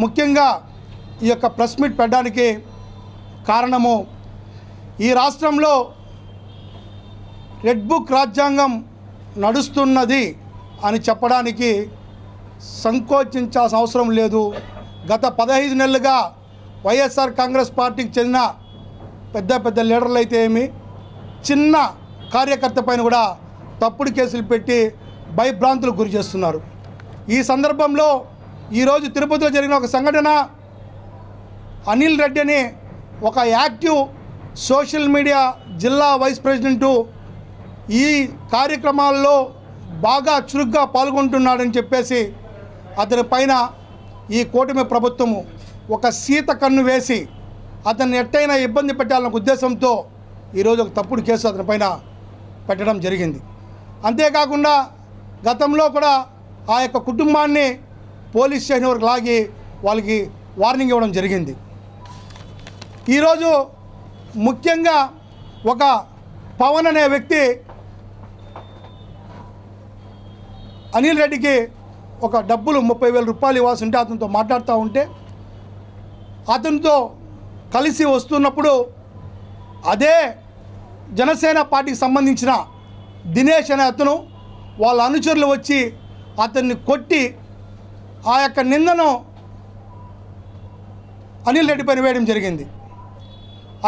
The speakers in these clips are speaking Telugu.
ముఖ్యంగా ఈ యొక్క ప్రెస్ మీట్ పెట్టడానికి కారణము ఈ రాష్ట్రంలో రెడ్ బుక్ రాజ్యాంగం నడుస్తున్నది అని చెప్పడానికి సంకోచించాల్సిన అవసరం లేదు. గత పదహైదు నెలలుగా వైఎస్ఆర్ కాంగ్రెస్ పార్టీకి చెందిన పెద్ద పెద్ద లీడర్లు అయితే ఏమి చిన్న కార్యకర్త పైన కూడా తప్పుడు కేసులు పెట్టి భయభ్రాంతులకు గురి చేస్తున్నారు. ఈ సందర్భంలో ఈరోజు తిరుపతిలో జరిగిన ఒక సంఘటన. అనిల్ రెడ్డి అని ఒక యాక్టివ్ సోషల్ మీడియా జిల్లా వైస్ ప్రెసిడెంటు ఈ కార్యక్రమాల్లో బాగా చురుగ్గా పాల్గొంటున్నాడని చెప్పేసి అతని పైన ఈ కూటమి ప్రభుత్వము ఒక సీత కన్ను వేసి అతన్ని ఎట్టయినా ఇబ్బంది పెట్టాలన్న ఉద్దేశంతో ఈరోజు ఒక తప్పుడు కేసు అతని పైన పెట్టడం జరిగింది. అంతేకాకుండా గతంలో కూడా ఆ యొక్క కుటుంబాన్ని పోలీస్ స్టేషన్ వరకు లాగి వాళ్ళకి వార్నింగ్ ఇవ్వడం జరిగింది. ఈరోజు ముఖ్యంగా ఒక పవన్ అనే వ్యక్తి అనిల్ రెడ్డికి ఒక డబ్బులు ముప్పై వేల రూపాయలు ఇవ్వాల్సి ఉంటే అతనితో మాట్లాడుతూ ఉంటే అతనితో కలిసి వస్తున్నప్పుడు అదే జనసేన పార్టీకి సంబంధించిన దినేష్ అనే అతను వాళ్ళ అనుచరులు వచ్చి అతన్ని కొట్టి ఆ యొక్క నిందను అనిల్ రెడ్డి పైన వేయడం జరిగింది.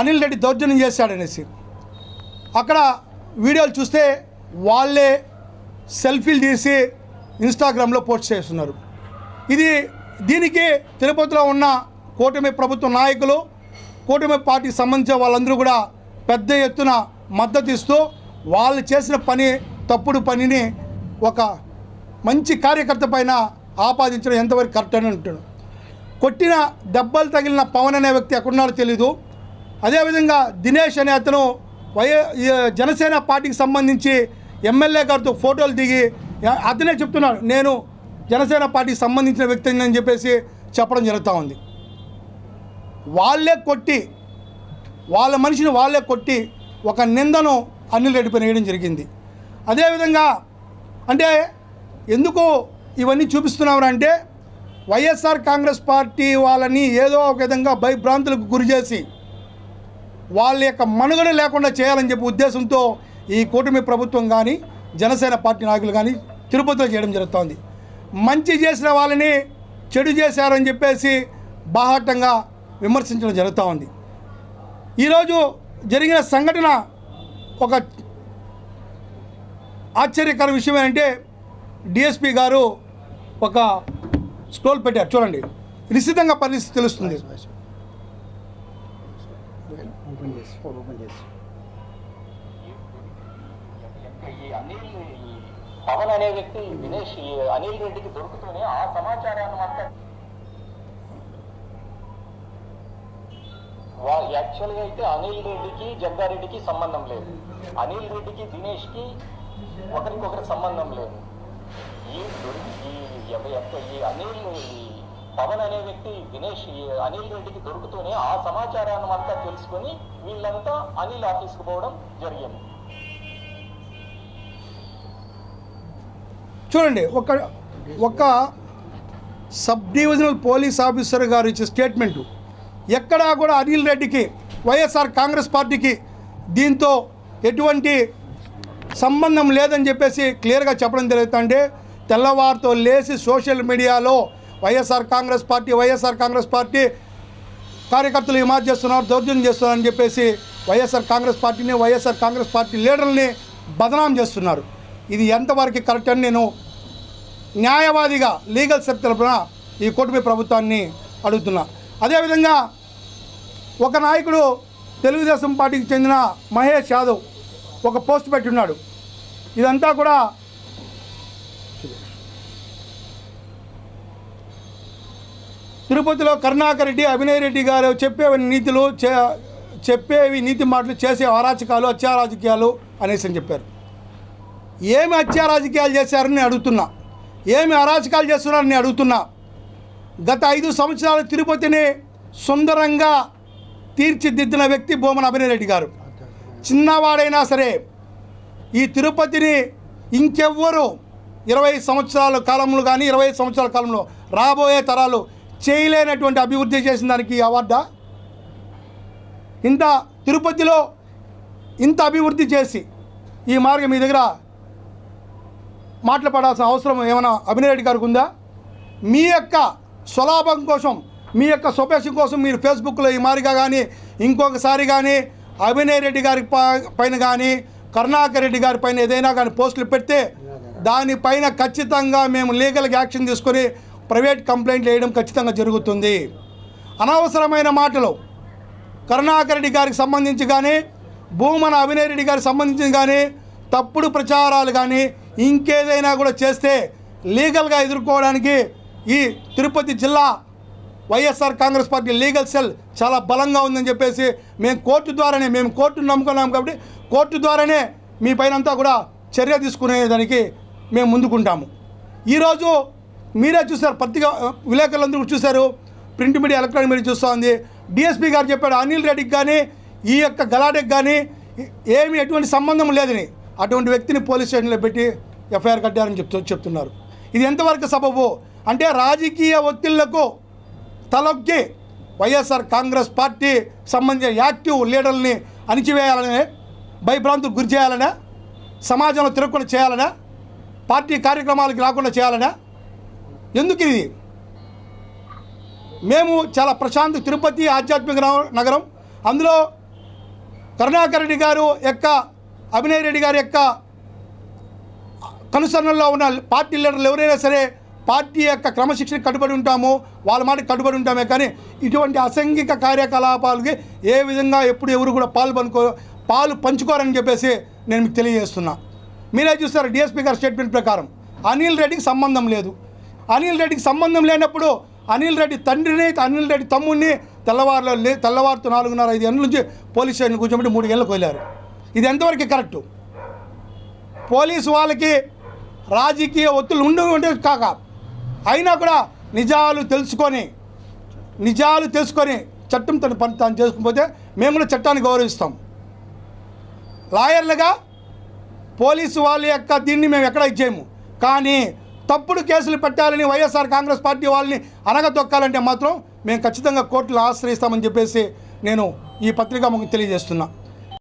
అనిల్ రెడ్డి దౌర్జన్యం చేశాడనేసి. అక్కడ వీడియోలు చూస్తే వాళ్ళే సెల్ఫీలు తీసి ఇన్స్టాగ్రామ్లో పోస్ట్ చేస్తున్నారు. ఇది దీనికి తిరుపతిలో ఉన్న కూటమి ప్రభుత్వ నాయకులు కూటమి పార్టీకి సంబంధించిన వాళ్ళందరూ కూడా పెద్ద ఎత్తున మద్దతు ఇస్తూ వాళ్ళు చేసిన పని తప్పుడు పనిని ఒక మంచి కార్యకర్త పైన ఆపాదించడం ఎంతవరకు కరెక్ట్ అని అంటాడు. కొట్టిన దెబ్బలు తగిలిన పవన్ అనే వ్యక్తి ఎక్కడున్నాడో తెలీదు. అదేవిధంగా దినేష్ అనే అతను వై జనసేన పార్టీకి సంబంధించి ఎమ్మెల్యే గారితో ఫోటోలు దిగి అతనే చెప్తున్నాడు నేను జనసేన పార్టీకి సంబంధించిన వ్యక్తి అని చెప్పేసి చెప్పడం జరుగుతూ ఉంది. వాళ్ళే కొట్టి వాళ్ళ మనిషిని వాళ్ళే కొట్టి ఒక నిందను అనిల్ రెడ్డి వేయడం జరిగింది. అదేవిధంగా అంటే ఎందుకు ఇవన్నీ చూపిస్తున్నామంటే వైఎస్ఆర్ కాంగ్రెస్ పార్టీ వాళ్ళని ఏదో ఒక విధంగా భయభ్రాంతులకు గురి చేసి వాళ్ళ యొక్క మనుగడ లేకుండా చేయాలని చెప్పి ఉద్దేశంతో ఈ కూటమి ప్రభుత్వం కానీ జనసేన పార్టీ నాయకులు కానీ తిరుపతిలో చేయడం జరుగుతోంది. మంచి చేసిన వాళ్ళని చెడు చేశారని చెప్పేసి బాహాటంగా విమర్శించడం జరుగుతూ ఉంది ఈరోజు జరిగిన సంఘటన ఒక ఆశ్చర్యకర విషయం ఏంటంటే డిఎస్పి గారు ఒక స్క్రోల్ పెట్టారు. చూడండి. నిశ్చితంగా పరిస్థితి తెలుస్తుంది. ఓపెన్ చేసి ఓపెన్ చేసి. ఈ అనిల్ ఈ పవన్ అనే వ్యక్తి దినేష్ ఈ అనిల్ రెడ్డికి దొరుకుతూనే ఆ సమాచారాన్ని యాక్చువల్గా అయితే అనిల్ రెడ్డికి జగ్గారెడ్డికి సంబంధం లేదు. అనిల్ రెడ్డికి దినేష్కి ఒకరికొకరి సంబంధం లేదు. ఈ ఈ అనిల్ ఈ పవన్ అనే వ్యక్తి దినేష్ అనిల్ రెడ్డికి దొరుకుతూనే ఆ సమాచారాన్ని అంతా తెలుసుకొని వీళ్ళంతా అనిల్ ఆఫీస్కి పోవడం జరిగింది. చూడండి ఒక ఒక సబ్ డివిజనల్ పోలీస్ ఆఫీసర్ గారు ఇచ్చే స్టేట్మెంటు. ఎక్కడా కూడా అనిల్ రెడ్డికి వైఎస్ఆర్ కాంగ్రెస్ పార్టీకి దీంతో ఎటువంటి సంబంధం లేదని చెప్పేసి క్లియర్గా చెప్పడం జరుగుతుంటే తెల్లవారితో లేచి సోషల్ మీడియాలో వైఎస్ఆర్ కాంగ్రెస్ పార్టీ వైఎస్ఆర్ కాంగ్రెస్ పార్టీ కార్యకర్తలు ఈ చేస్తున్నారు దౌర్జన్యం చేస్తున్నారు అని చెప్పేసి వైఎస్ఆర్ కాంగ్రెస్ పార్టీని వైఎస్ఆర్ కాంగ్రెస్ పార్టీ లీడర్ని బదనాం చేస్తున్నారు. ఇది ఎంతవరకు కరెక్ట్ అని నేను న్యాయవాదిగా లీగల్ సెప్ తరపున ఈ కూటమి ప్రభుత్వాన్ని అడుగుతున్నా. అదేవిధంగా ఒక నాయకుడు తెలుగుదేశం పార్టీకి చెందిన మహేష్ యాదవ్ ఒక పోస్ట్ పెట్టున్నాడు ఇదంతా కూడా తిరుపతిలో కరుణాకర్ రెడ్డి అభినయ్ రెడ్డి గారు చెప్పేవి నీతులు చే చెప్పేవి నీతి మాటలు చేసే అరాచకాలు అత్యారాజకీయాలు అనేసి అని చెప్పారు. ఏమి అత్యారాజకీయాలు చేశారని నేను అడుగుతున్నా. ఏమి అరాచకాలు చేస్తున్నారని నేను అడుగుతున్నా. గత ఐదు సంవత్సరాలు తిరుపతిని సుందరంగా తీర్చిదిద్దిన వ్యక్తి బొమ్మన అభినయ్ రెడ్డి గారు. చిన్నవాడైనా సరే ఈ తిరుపతిని ఇంకెవ్వరు ఇరవై సంవత్సరాల కాలంలో కానీ ఇరవై సంవత్సరాల కాలంలో రాబోయే తరాలు చేయలేనటువంటి అభివృద్ధి చేసిన దానికి అవార్డా? ఇంత తిరుపతిలో ఇంత అభివృద్ధి చేసి ఈ మార్గం మీ దగ్గర మాట్లాడాల్సిన అవసరం ఏమైనా అభినయ్ రెడ్డి గారికి ఉందా? మీ యొక్క స్వలాభం కోసం మీ యొక్క స్వపేషం కోసం మీరు ఫేస్బుక్లో ఈ మారిగా కానీ ఇంకొకసారి కానీ అభినయ్ రెడ్డి గారి పైన కానీ కరుణాకర్ రెడ్డి గారి పైన ఏదైనా కానీ పోస్టులు పెడితే దానిపైన ఖచ్చితంగా మేము లీగల్గా యాక్షన్ తీసుకొని ప్రైవేట్ కంప్లైంట్ వేయడం ఖచ్చితంగా జరుగుతుంది. అనవసరమైన మాటలు. కరుణాకర్ రెడ్డి గారికి సంబంధించి కానీ భూమన అభినయ్ రెడ్డి గారికి సంబంధించి కానీ తప్పుడు ప్రచారాలు కానీ ఇంకేదైనా కూడా చేస్తే లీగల్గా ఎదుర్కోవడానికి ఈ తిరుపతి జిల్లా YSR Congress party legal cell చాలా బలంగా ఉందని చెప్పేసి మేము కోర్టు ద్వారానే మేము కోర్టును నమ్ముకున్నాం కాబట్టి కోర్టు ద్వారానే మీ పైనంతా కూడా చర్య తీసుకునేదానికి మేము ముందుకుంటాము. ఈరోజు మీరే చూశారు పత్రిక విలేకరులందరూ చూశారు. ప్రింట్ మీడియా ఎలక్ట్రానిక్ మీడియా చూస్తూ ఉంది డిఎస్పీ గారు చెప్పాడు అనిల్ రెడ్డికి కానీ ఈ యొక్క గలాటెకి కానీ ఏమి ఎటువంటి సంబంధం లేదని అటువంటి వ్యక్తిని పోలీస్ స్టేషన్లో పెట్టి ఎఫ్ఐఆర్ కట్టారని చెప్తూ చెప్తున్నారు. ఇది ఎంతవరకు సబబు? అంటే రాజకీయ ఒత్తిళ్ళకు తలొక్కి వైఎస్ఆర్ కాంగ్రెస్ పార్టీ సంబంధించిన యాక్టివ్ లీడర్ని అణిచివేయాలని భయభ్రాంతులకు గురి చేయాలనా సమాజంలో తిరగకుండా చేయాలనా పార్టీ కార్యక్రమాలకు రాకుండా చేయాలనా ఎందుకు ఇది? మేము చాలా ప్రశాంత తిరుపతి ఆధ్యాత్మిక నగరం. అందులో కరుణాకర్ రెడ్డి గారు యొక్క అభినయ్ రెడ్డి గారి యొక్క కనుసరణలో ఉన్న పార్టీ లీడర్లు ఎవరైనా సరే పార్టీ యొక్క క్రమశిక్షణ కట్టుబడి ఉంటాము వాళ్ళ మాట కట్టుబడి ఉంటామే కానీ ఇటువంటి అసంఘిక కార్యకలాపాలకి ఏ విధంగా ఎప్పుడు ఎవరు కూడా పాలు పనుకో పాలు పంచుకోరని చెప్పేసి నేను మీకు తెలియజేస్తున్నా. మీరే చూస్తారు డిఎస్పీ గారి స్టేట్మెంట్ ప్రకారం. అనిల్ రెడ్డికి సంబంధం లేదు. అనిల్ రెడ్డికి సంబంధం లేనప్పుడు అనిల్ రెడ్డి తండ్రిని అనిల్ రెడ్డి తమ్ముడిని తెల్లవారులో లే తెల్లవారుతో నాలుగున్నర ఐదు గంటల నుంచి పోలీస్ స్టేషన్ కూర్చోబెట్టి మూడు గంటలకు వెళ్ళారు ఇది ఎంతవరకు కరెక్టు? పోలీసు వాళ్ళకి రాజకీయ ఒత్తులు ఉండవు ఉండే కాక అయినా కూడా నిజాలు తెలుసుకొని నిజాలు తెలుసుకొని చట్టం తన పని తాను చేసుకుపోతే మేము కూడా చట్టాన్ని గౌరవిస్తాం. లాయర్లుగా పోలీసు వాళ్ళ యొక్క దీన్ని మేము ఎక్కడ ఇచ్చేయము కానీ తప్పుడు కేసులు పెట్టాలని వైఎస్ఆర్ కాంగ్రెస్ పార్టీ వాళ్ళని అనగతొక్కాలంటే మాత్రం మేము ఖచ్చితంగా కోర్టులు ఆశ్రయిస్తామని చెప్పేసి నేను ఈ పత్రికా ముఖం తెలియజేస్తున్నా.